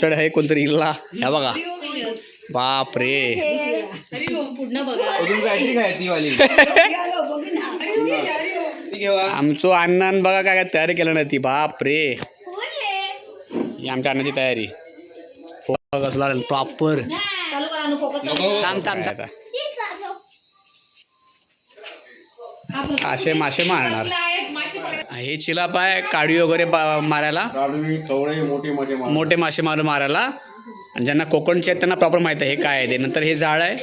तुमच्याकडे आहे कोणतरी इल्ला ह्या बघा. बाप रे पुढनं बघा अजून काहीतरी काय ती वाली. ती घेवा आमचं अण्णान बघा काय काय तयारी केलं नाही ती. बाप रे ही आमच्या अन्नाची तयारी. कसला प्रॉपर चालू करा नु फोकस थांब थांब थांब. असे मासे मारणार हे चिलाप आहे काळी वगैरे मारायला. मोठे मासे मारून मारायला. आणि ज्यांना कोकणचे आहेत त्यांना प्रॉपर माहीत आहे हे काय आहे ते. नंतर हे झाड आहे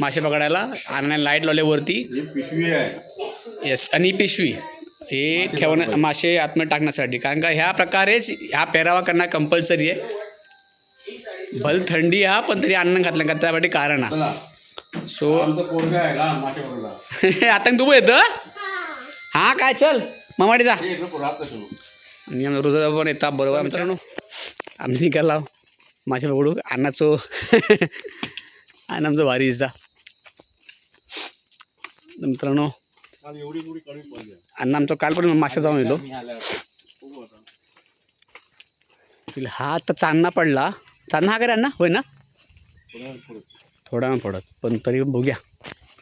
मासे पकडायला. आणि लाइट लावले वरती. पिशवी आहे. येस आणि पिशवी. हे ठेवण्या मासे आतमध्ये टाकण्यासाठी. कारण का ह्या प्रकारेच हा पेरावा करणं कंपल्सरी आहे. भल थंडी हा पण तरी अन्न घातलं का त्यासाठी कारण हा. सो आता तू येतं? हा काय चल. मामाडी जा. आणि आम्ही रोज पण येतात बरोबर मित्रांनो? आम्ही निघाला. मासे पकडू अन्नाचो आणि आमचं भारी जा मित्रांनो अण्णा आमचं काल पण मासे जाऊन येलो. तिला हा तर चांदणा पडला. चांदणा हा का रे अण्णा? होय ना? थोडा वेळ पडत. पण तरी बघूया.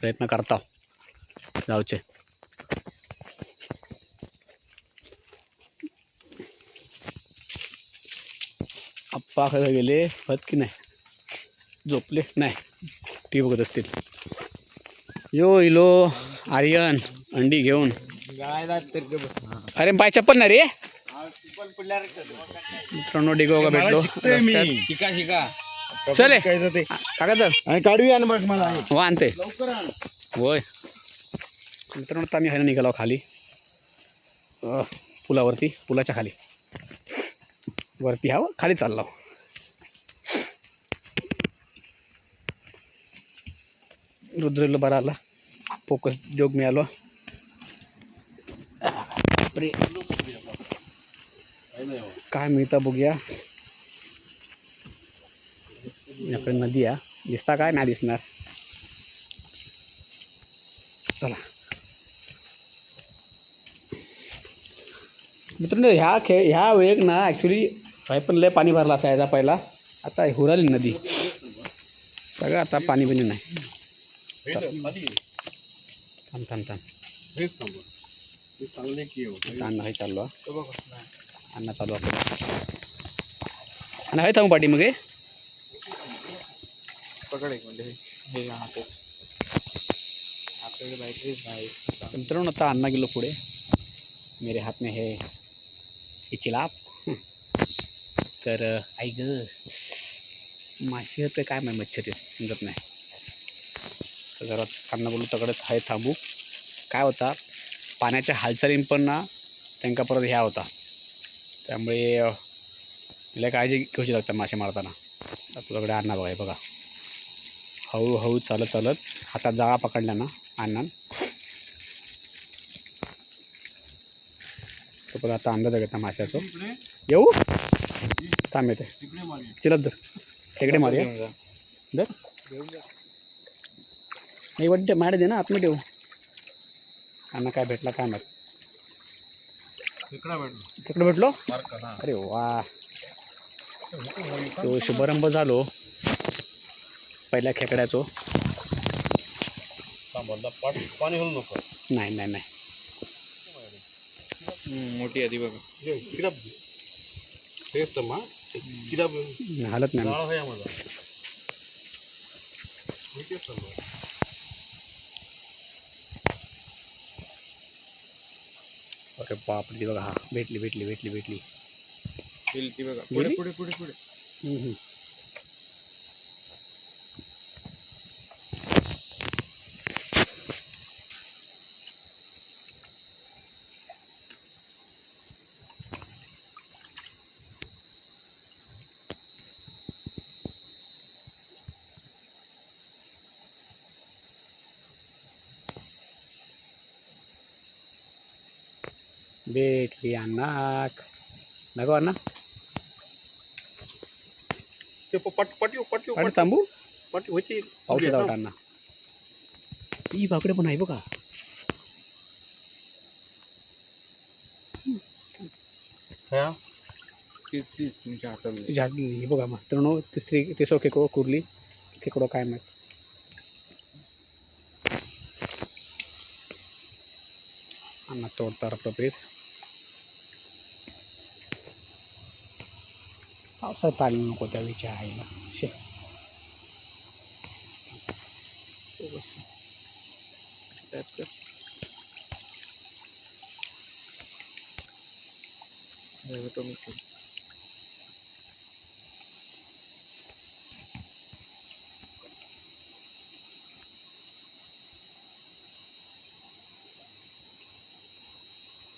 प्रयत्न करता. जाऊचे. खरं गेले. फत की नाही? झोपले? नाही. टी बघत असतील. यो इलो आर्यन अंडी घेऊन. अरे पाय चप्पल ना रे. मित्रांनो डिगो का भेटलो. शिका शिका. चले काका तर आणि काढवी आण बघ मला. हो आणते. होय. मित्रांनो आता आम्ही ह्याला निघालो खाली. पुलावरती पुलाच्या खाली. वरती हा खाली चाललो. रुद्रेलो बरा आला फोकस जोग मिळालो. काय मिळतं बघूया. याकडे नदी आहे. दिसता काय नाही दिसणार. चला. मित्रांनो ह्या खेळ ह्या वेळेक ना ॲक्च्युली काय पण लय पाणी भरला असायचा पहिला. आता हुराली नदी. सगळं आता पाणी बिणी नाही. थांब थांब थांब अण्णा हे चाललो. अण्णा चालू आपल्याला अण्णा हे थांबू पाठी मग पकड एक म्हणजे हे आपल्याकडे नाही मित्रांनो आता अण्णा गेलो पुढे मेरे हात में है चिलाप. तर आई ग माशी होते काय माहिती मच्छर आहे समजत नाही तर जरा अण्णा बोलू तकडे आहे थांबू. काय होता पाण्याच्या हालचालीन पण ना त्यांका परत ह्या होता. त्यामुळे लय काळजी घेऊची लागतात मासे मारताना. आता तुझ्याकडे अण्णा बघा बघा. हळूहळू चालत चालत हातात जाळा पकडला ना अण्णा तो पण आता अंदाज घेता माशाचो? येऊ? थांब येते. चिलत धर. खेकडे मारूया धर. नाही वाटते माडे दे ना आतमध्ये ठेवू अण्णा काय भेटला काय माहीत. तिकडे भेटलो. अरे वा. तो शुभारंभ झालो. पहिल्या खेकड्याचो. पाणी घालू नको. नाही नाही नाही. मोठी आधी बघा. हालत नाही जाळा आहे माझा हे तेच चालू आहे. अरे बापरे ती बघा हा भेटली भेटली भेटली भेटली ती बघा गेली? पुढे पुढे पुढे पुढे हम्म, हम्म. भेटली अण्णाक नको अण्णा ते प- पाट पाठी पाठी आणि थांबू पाठी होती पाऊस येत अण्णा ही बाकडे पण आहे बघा हा तीच तीच तुमच्या हातात तुझ्या हात हे बघा मित्रांनो तिसरी तिसरं खेकडं कुरली खेकडं काय माहीत अन्न तोडतार प्रप्रीत पावसात आली नको त्या विचार आईला. शे.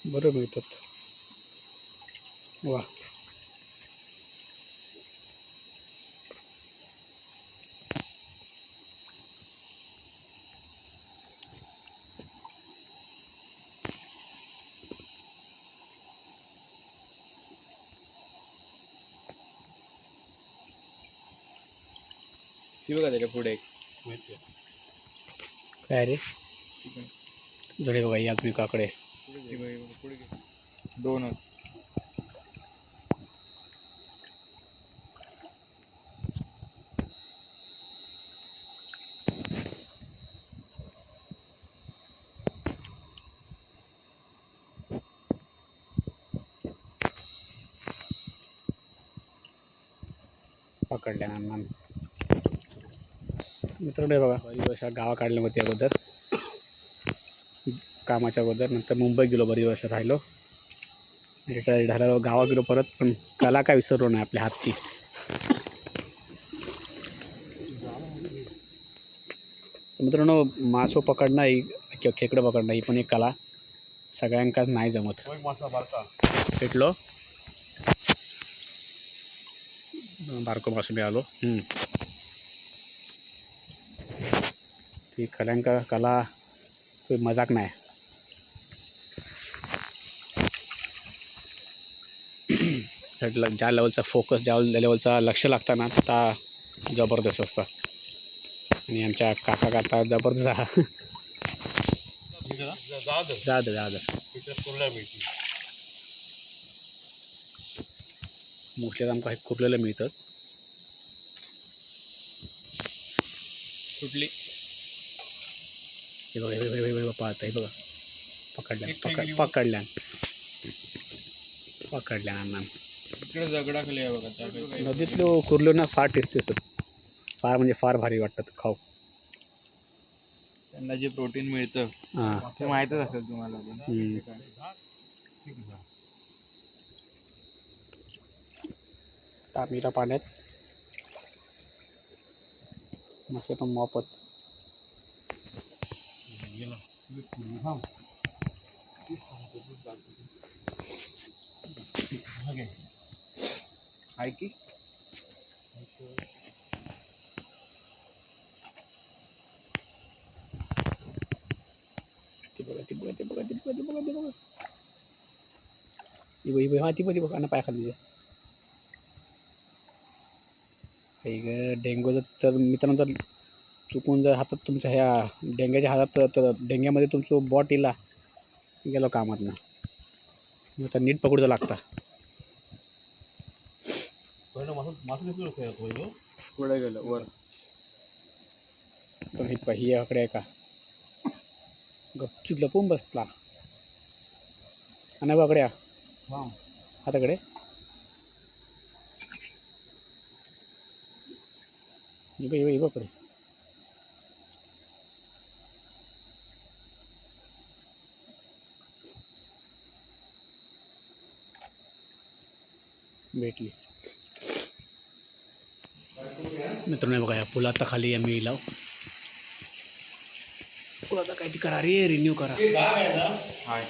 बरं मिळतात. वा. ती बघा त्याच्या पुढे एक माहिती आहे काय रे ठीक जडे बघा या तुम्ही काकडे ती बघा, हे बघा, पुढे घे. दोनच पकडल्या अण्णा मित्रांनो बघा बरीच वर्ष गावा काढले होते अगोदर. कामाच्या अगोदर नंतर मुंबई गेलो बरी वर्ष राहिलो. रिटायर झाल्यावर गावा गेलो परत पण कला काय विसरलो नाही आपल्या हातची. मित्रांनो मासो पकडणं ही किंवा खेकडं पकडणं ही पण एक कला. सगळ्यांकाच नाही जमत. भेटलो. बारको मासो मिळालो हम्म. ती कलांका कला काही मजाक नाही. ज्या लेवलचा फोकस ज्या लेवलचा लक्ष लागतं ना त्या जबरदस्त असतं आणि आमच्या काका काका जबरदस्त हा. जाद जा जा मोस्टली आमकां हे कुरलेलं मिळतात कुठली? हे बघा हे पाहता हे बघा पकडल्या पकड वेगळी पकडल्यान पकडल्यान अण्णा. आहे नदीतलं कुर्लो ना फार टेस्टी असतात फार म्हणजे फार भारी वाटतात खाऊ. त्यांना जे प्रोटीन मिळतं हां. ते माहीतच असेल तुम्हाला. पण. हम्म. पाण्यात. मासे पण मोपत. गेला थांब आहे की ती बघा ती बघा ती बघा ती बघा ती बघा ती बघा ही बघ ही बघ हां ती बघ ती बघ अण्णा पाय खाली काही ग डेंगू जर तर मित्रांनो जर चुकून जर हातात तुमच्या ह्या डेंग्याच्या हातात तर- तर डेंग्यामध्ये तुमचं बॉट इला गेलो कामात ना मग तर नीट पकडूचं लागता. पुढे गेलं वर. पण ही ही आकडे आहे का? गपचूप लपून बसला. आणि बाकड्या हाताकडे. ही बघ ही बघ ही बघकडे भेटली. मित्रांनो बघा या पुलाचा खाली आम्ही लाव पुलाचा काहीतरी करा रे रिन्यू करा. हाय.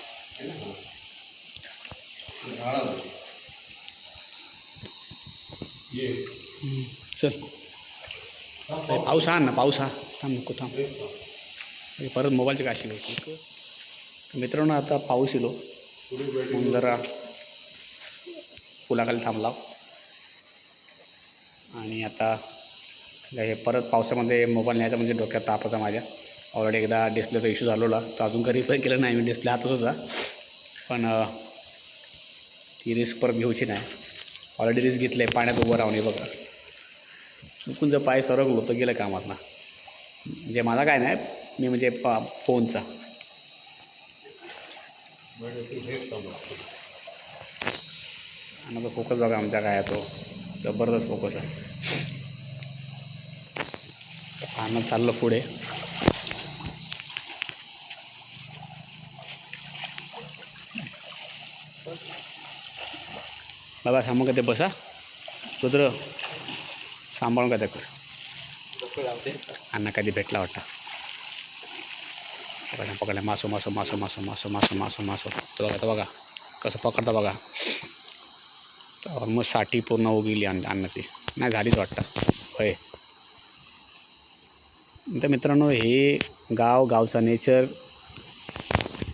ये. हम्म, चल पाऊस हा ना पाऊस हा थांब नको थांब. परत मोबाईलची काशी घ्यायची तर मित्रांनो आता पाऊस येलो जरा पुलाखाली थांबला. आणि आता हे परत पावसामध्ये मोबाईल न्यायचा म्हणजे डोक्यात तापाचा माझ्या. ऑलरेडी एकदा डिस्प्लेचा इश्यू झालेला तर अजून काही रिफर केलं नाही मी डिस्प्ले हातच होता. पण ती रिस्क परत घेऊची नाही. ऑलरेडी रिस्क घेतले पाण्यात उभं राहून हे बघा. चुकून जर पाय सरकलो तर गेलं कामात ना. म्हणजे माझा काय नाही मी म्हणजे पा फोनचा. माझा फोकस बघा आमचा काय तो जबरदस्त फोकस आहे. पाण्यात चाललं पुढे. बाबा सांभाळ का ते बसा? रुद्र सांभाळून का ते कर? अण्णा कधी भेटला वाटतं? पकडलं पकडला मासो मासो मासो मासो मासो मासो मासो मासो. तो बघा तो बघा. कसं पकडता बघा. ऑलमोस्टसाठी पूर्ण उगली अन्न अन्नाची नाही झालीच वाटतं. होय. तर मित्रांनो हे गाव गावचा नेचर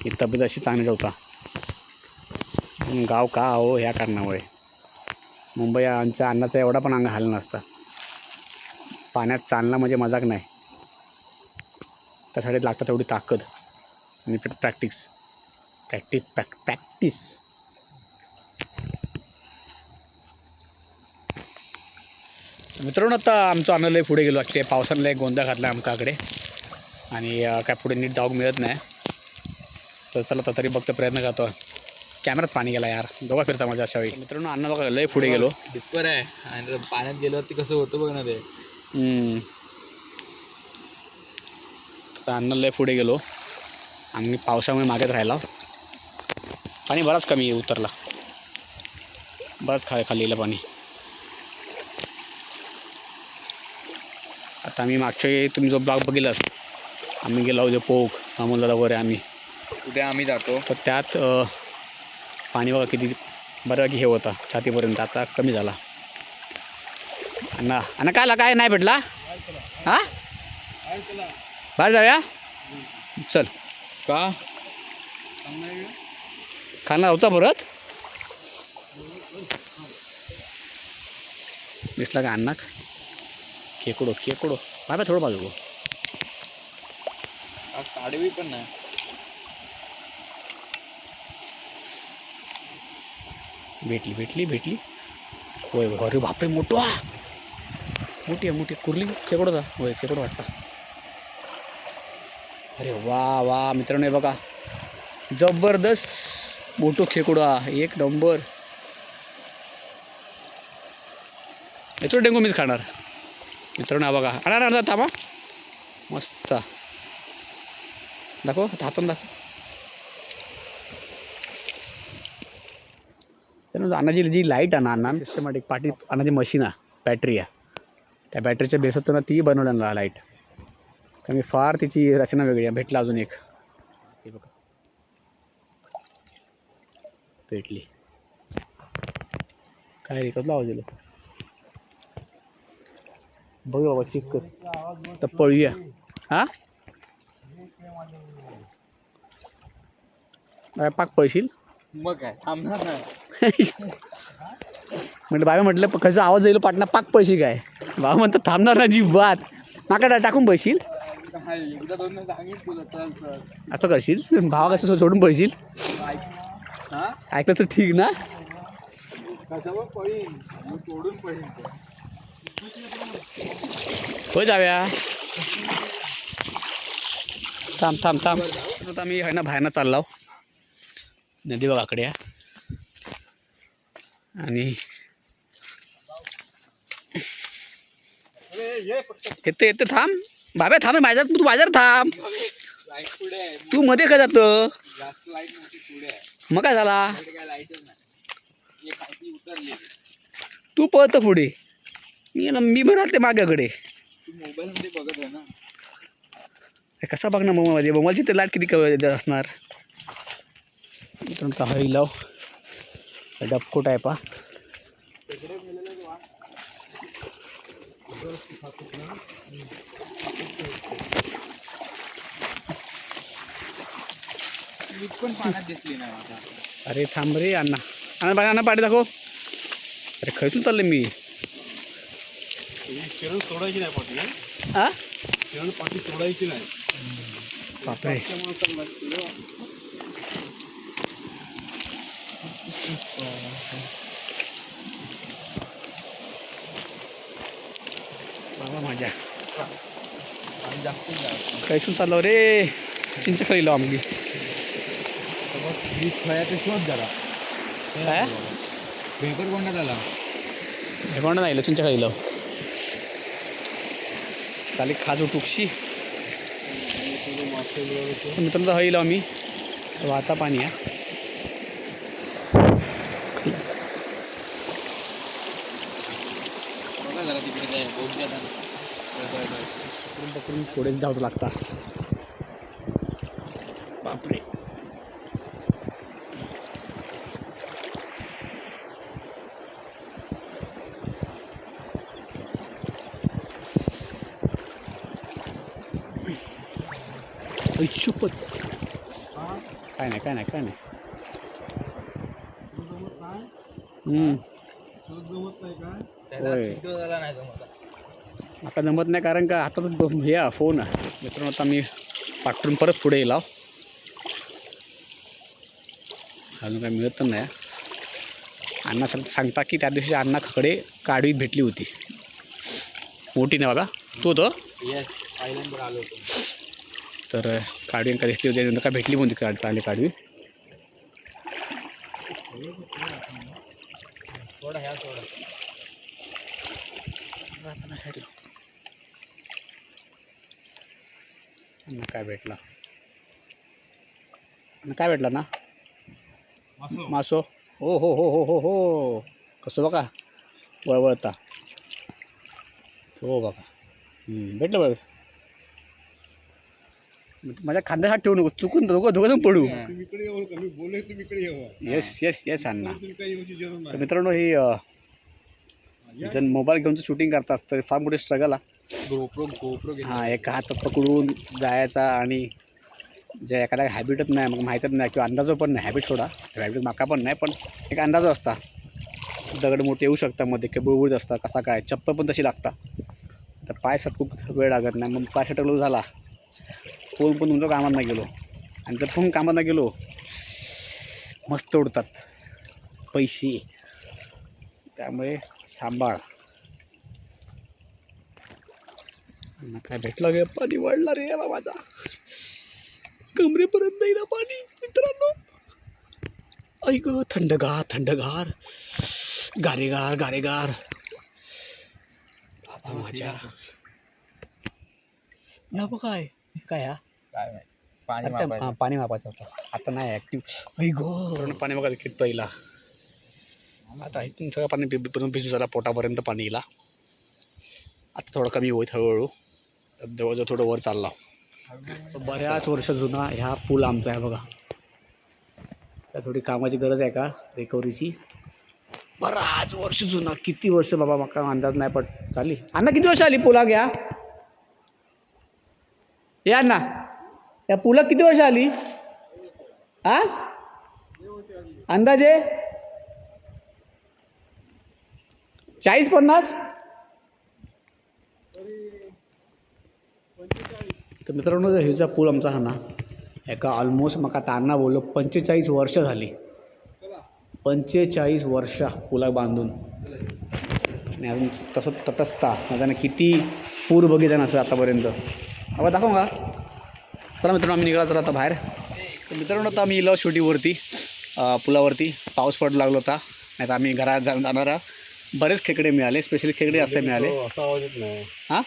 ही तब्येत अशी चांगली ठेवता. पण गाव का हो ह्या कारणामुळे. मुंबई आमच्या अन्नाचा एवढा पण अंग हाल नसता. पाण्यात चालणं म्हणजे मजाक नाही. त्यासाठी लागतात तेवढी ताकद आणि प्रॅक्टिस प्रॅक्टिस प्रॅक्टिस मित्रांनो आता आमचं अन्न लय पुढे गेलो. ॲक्च्युली पावसानं लय गोंधळ घातला आमच्याकडे आणि काय पुढे नीट जाऊक मिळत नाही. तर चला आता तरी बघतो प्रयत्न करतो. कॅमेऱ्यात पाणी गेला यार. दोघा फिरता माझ्या अशा वेळी. मित्रांनो अन्न बघा लय पुढे गेलो. डिप्पर आहे. आणि पाण्यात गेल्यावरती कसं होतं बघ ना ते. तर अन्न लय पुढे गेलो. आम्ही पावसामुळे मागेच राहिला. पाणी बराच कमी उतरला. बराच खा खाली गेलं पाणी. आता आम्ही मागच्या तुम्ही जो ब्लॉग बघितलास. आम्ही गेलो होतो पोक अमोलला वगैरे आम्ही. उद्या आम्ही जातो. तर त्यात पाणी बघा किती बऱ्यापैकी हे होता. छातीपर्यंत आता कमी झाला. अण्णा अण्णा काय काय नाही भेटला? हा? बाहेर जाऊया? चल. का? खाना होता परत? दिसला का अण्णा खेकडो खेकडो. बाबा थोडं बाजू काढवी पण नाही. भेटली भेटली भेटली. होय होय. अरे बापरे मोठो मोठी आहे मोठी कुर्ली खेकडोचा. होय खेकडो वाटतं. अरे वा वा. मित्रांनो हे बघा. जबरदस्त मोठो खेकडो एक नंबर. याचो डेंगू मीच खाणार. मित्रांनो बघा. आणा आणा थांबा. मस्त. दाखव हातानं दाखव. त्यानंतर अन्नाची जी लाइट आहे ना अण्णा सिस्टमॅटिक पाठी अन्नाची मशीन आहे बॅटरी आहे त्या बॅटरीच्या बेसवर ना ती बनवल्या लाइट कारण फार तिची रचना वेगळी आहे. भेटला अजून एक. हे बघा. भेटली. काय रे कसला आवाज दिला बघ बाबा चेक कर तर पळूया. हां? पाक पळशील? मग काय? थांबणार नाही. म्हटलं बाबा म्हटलं कसं आवाज येईल पाटणा पाक पैसे काय? बाबा म्हणतं थांबणार ना जी बात माका टाकून चल असं करशील? भावा कसं सोडून हा? ऐकलं तर ठीक ना? कशावर पळीन? हो जाव्या. थांब थांब थांब. आता मी आहे ना बाहेरनं चाललाव नदी बघाकडे आणि येते येते थांब. बाब्या थांब माझ्या तू बाजार थांब. तू मध्ये का जात? मग काय झाला? तू पळत पुढे. मी ना मी बरं माझ्याकडे ना. कसा बघ ना मोबाईलमध्ये मोबाईलची तर लाट किती कमी असणार? मित्रांनो हळी लाव. डबकोट आहे पा अरे थांब रे अण्णा. अण्णा पाणी अण्णा पाठी दाखव. अरे खैसून चालले मी. किरण सोडायची नाही पाठी हा किरण पाठी सोडायची नाही बापरे बाबा माझ्या कैसून चाललो रे चिंच खाईलो आमगी खळ्याचा शोध जरा काय भेपर कोणता झाला भेपर नाही चिंच खाईलो चालेल खाजू टुकशी मित्रांनो हईल आम्ही. वाता पाणी आहे जरा पकडून पकडून पुढेच लागता बापरे चुपत काय नाही काय नाही काय नाही आता. जमत नाही कारण का हातातच हे फोन आहे. मित्रांनो आता मी पाठवून परत पुढे येईल. अजून काय मिळत नाही. अण्णा सांग सांगता की त्या दिवशी अण्णाकडे काडवी भेटली होती. मोठी नाही बघा. तो तो आलो होतो. तर काडवी का दिसली होती काय भेटली म्हणते काड चांगली अण्णा काय भेटला? काय भेटला ना? मासो. हो हो हो हो हो हो. कसं बघा? वळवळता. हो बघा. भेटलं बघ माझ्या खांद्यात हात ठेवू नको चुकून दोघं दोघं जण पडू. Yes yes yes Anna. तर मित्रांनो ही जण मोबाईल घेऊन शूटिंग करतात तर फार मोठी स्ट्रगल आहे गोप्रो हां एका हातात पकडून जायचा आणि जे एखाद्या हॅबिटच नाही मग माहीतच नाही किंवा अंदाजो पण नाही. हॅबिट थोडा हॅबिट माका पण नाही पण एक अंदाज असता. दगड मोठे येऊ शकता मध्ये किंवा बुळबुळत असता कसा काय चप्पल पण तशी लागता तर पाय सटकूक वेळ लागत नाही. मग पाय सटकलो झाला फोन पण तुमच्या कामात नाही गेलो. आणि जर फोन कामात नाही गेलो मस्त उडतात. पैसे. त्यामुळे सांभाळ. काय भेटलं गे? पाणी वाढला रे याला माझा. कमरेपर्यंत नाही ना पाणी मित्रांनो. ऐक थंडगार थंडगार. गारेगार गारेगार. बाबा माझ्या. या बघ काय काय हा? काय पाणी आता मापायचं. हा, पाणी मापायचं होतं. आता नाही ॲक्टिव्ह गो. पाणी बघा किती पहिला. आता इथून सगळं पाणी भि- भि- भिजू झाला पोटापर्यंत पाणी येईल आता थोडं कमी होईल हळूहळू. जवळजवळ थोडं वर चालला. बऱ्याच वर्ष जुना ह्या पूल आमचा आहे बघा. त्या थोडी कामाची गरज आहे का रिकव्हरीची बराच वर्ष जुना. किती वर्ष बाबा मका अंदाज नाही पड चालली. अण्णा किती वर्ष आली पुला घ्या? या अण्णा. या पुला किती वर्ष आली? आ? अंदाजे? चाळीस पन्नास? तर मित्रांनो ह्याचा पूल आमचा हा ना एका ऑलमोस्ट म्हाका तान्ना बोललो पंचेचाळीस वर्ष झाली. पंचेचाळीस वर्ष पुला बांधून. आणि अजून तसं तटस्था माझ्याने किती पूर बघितला असं आतापर्यंत. अबा दाखव का चला मित्रांनो आम्ही निघाला तर आता बाहेर. तर मित्रांनो आता आम्ही इलो शूटिंगवरती अं, पुलावरती पाऊस पडू लागला होता. नाही तर आम्ही घरात जा जाणारा बरेच खेकडे मिळाले स्पेशली खेकडे जास्त मिळाले. असा नाही. हां?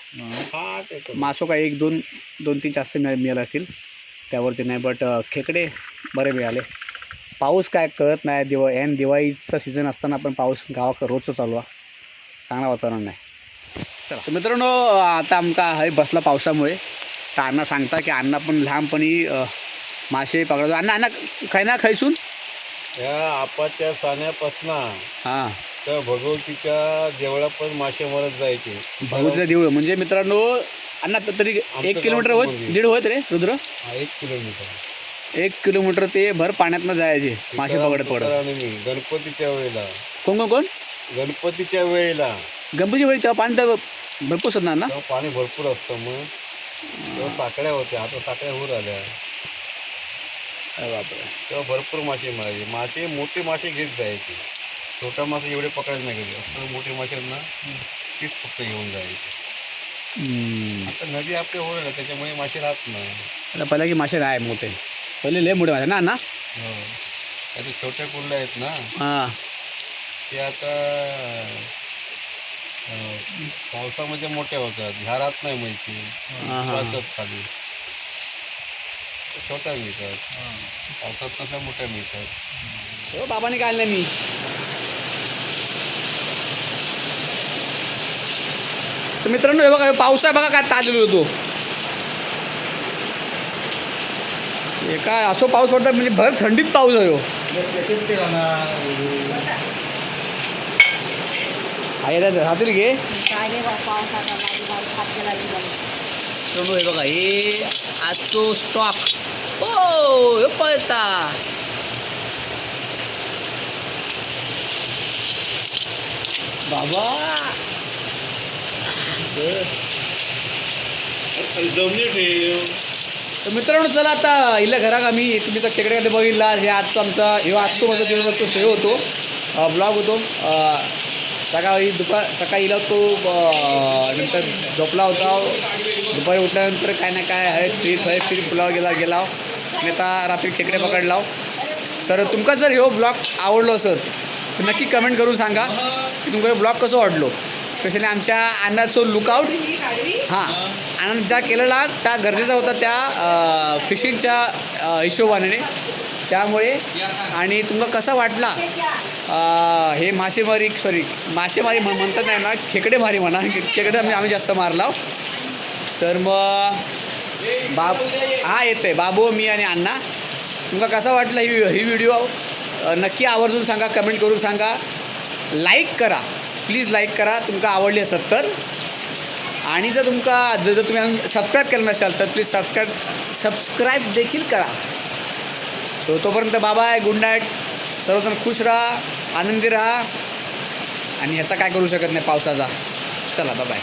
हा मासो काय एक दोन दोन तीन जास्त मिळा मिळाले असतील. त्यावरती नाही बट खेकडे बरे मिळाले. पाऊस काय कळत नाही दिवा एन दिवाळीचा सीझन असताना पण पाऊस गावाकडे रोजचं चालू आहे. चांगला वातावरण आहे. चला. तर मित्रांनो आता आमका हय बसला पावसामुळे. तर अण्णा सांगता की अण्णा पण लहानपणी मासे पकडतो अण्णा अण्णा खाय ना खायसून या आपाच्या साण्यापासनं हां. तर भगवतीच्या देवळापर्यंत मासे मरत जायचे. भाऊचं देऊळ. म्हणजे मित्रांनो अण्णा तरी एक किलोमीटर होत दीड होत रे रुद्र? एक किलोमीटर. एक किलोमीटर ते भर पाण्यातनं जायचे मासे पकडत पडत गणपतीच्या वेळेला. कोण कोण कोण? गणपतीच्या वेळेला. गणपती वेळी तेव्हा पाणी तर भरपूर असणार ना? पाणी भरपूर असतं मग. तेव्हा साकड्या होत्या आता साकड्या होत आल्या अरे बापरे. तेव्हा भरपूर मासे मिळायचे मासे मोठे मासे घेत जायचे. छोटा मासे एवढे पकडायचे नाही गेले मोठे मासे आहेत ना तीच फक्त घेऊन जायचे. आता नदी आपली होईल त्याच्यामुळे मासे राहत नाही आता पहिला की मासे नाही मोठे. पहिले लय मोठे मासे. ना ना? हो. आता छोटे कुंड आहेत ना. हां. ते आता पावसामध्ये मोठे होतात. झाडात नाही माहिती. हा, हा. वाचत खाली. छोट्या मिळतात. पावसात नसल्या मोठ्या मिळतात. हो बाबाने काढलं मी. तर मित्रांनो हे बघा हे पाऊस आहे बघा काय तारलेलो होतो. हे काय असो पाऊस पडतो म्हणजे भर थंडीत पाऊस आहे हो आहे राहतील घे काय हे बघा हे आजचो स्टॉक ओ हे पळता बाबा जमले ठेव तर मित्रांनो चला आता इल्या घरात आम्ही तुम्ही तर खेकड्याकडे बघितला हे आजचं आमचा हे आजचं माझा दिवस सेव होतो ब्लॉग होतो सकाळी दुपार सकाळी इला तो नंतर झोपला होता. दुपारी उठल्यानंतर काय ना काय हळद फिर हळद फ्री पुलाव गेला गेला. आणि आता रात्री खेकडे पकडला. तर तुमका जर ह्यो ब्लॉग आवडलो असत तर नक्की कमेंट करून सांगा की तुमका ह्यो ब्लॉग कसो वाटलो. स्पेशली आमच्या अन्नाचो लुकआउट हां आणि ज्या केलेला त्या गरजेचा होता त्या फिशिंगच्या हिशोबाने त्यामुळे आणि तुमका कसा वाटला हे मासेमारी सॉरी मासेमारी म्हणतात नाही ना खेकडे मारी म्हणा. खेकडे आम्ही आम्ही जास्त मारला. तर मग बाब हा येते बाबू मी आणि अण्णा. तुमका कसा वाटला ही ही व्हिडिओ नक्की आवर्जून सांगा कमेंट करून सांगा. लाईक करा. प्लीज लाईक करा. तुमका आवडली असत तर. आणि जर तुमका जर जर तुम्ही सबस्क्राईब केलं नसाल तर प्लीज सबस्क्राईब सबस्क्राईब देखील करा. तो तोपर्यंत बाबा आहे गुड नाईट सर्वजण खुश राहा. आनंदी राहा आणि ह्याचा काय करू शकत नाही पावसाचा? चला बाय